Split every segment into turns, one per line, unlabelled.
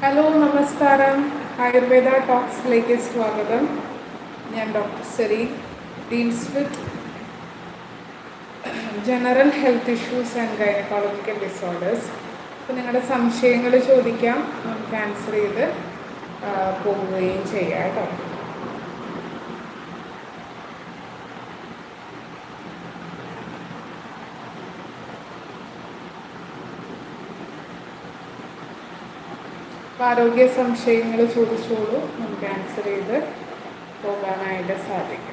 Hello നമസ്കാരം. ആയുർവേദ ടോക്സിലേക്ക് സ്വാഗതം. ഞാൻ doctor സെറി deals with general health issues and gynaecological disorders. അപ്പോൾ നിങ്ങളുടെ സംശയങ്ങൾ ചോദിക്കാം. നമുക്ക് ആൻസർ ചെയ്ത് പോവുകയും ചെയ്യാം കേട്ടോ. അപ്പോൾ ആരോഗ്യ സംശയങ്ങൾ ചോദിച്ചോളൂ. നമുക്ക് ആൻസർ ചെയ്ത് പോകാനായിട്ട് സാധിക്കും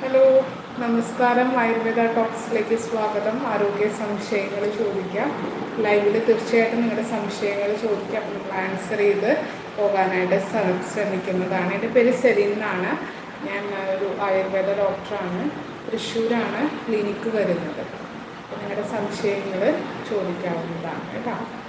ഹലോ നമസ്കാരം. ആയുർവേദ ടോക്സിലേക്ക് സ്വാഗതം. ആരോഗ്യ സംശയങ്ങൾ ചോദിക്കാം. ലൈവിൽ തീർച്ചയായിട്ടും നിങ്ങളുടെ സംശയങ്ങൾ ചോദിക്കാം. അപ്പോൾ നമ്മൾ ആൻസർ ചെയ്ത് പോകാനായിട്ട് ശ്ര- ശ്രമിക്കുന്നതാണ്. എന്റെ പേര് സെലിൻ എന്നാണ്. ഞാൻ ഒരു ആയുർവേദ ഡോക്ടറാണ്. തൃശ്ശൂരാണ് ക്ലിനിക്ക് വരുന്നത്. അപ്പോൾ നിങ്ങളുടെ സംശയങ്ങൾ ചോദിക്കാവുന്നതാണ് കേട്ടോ.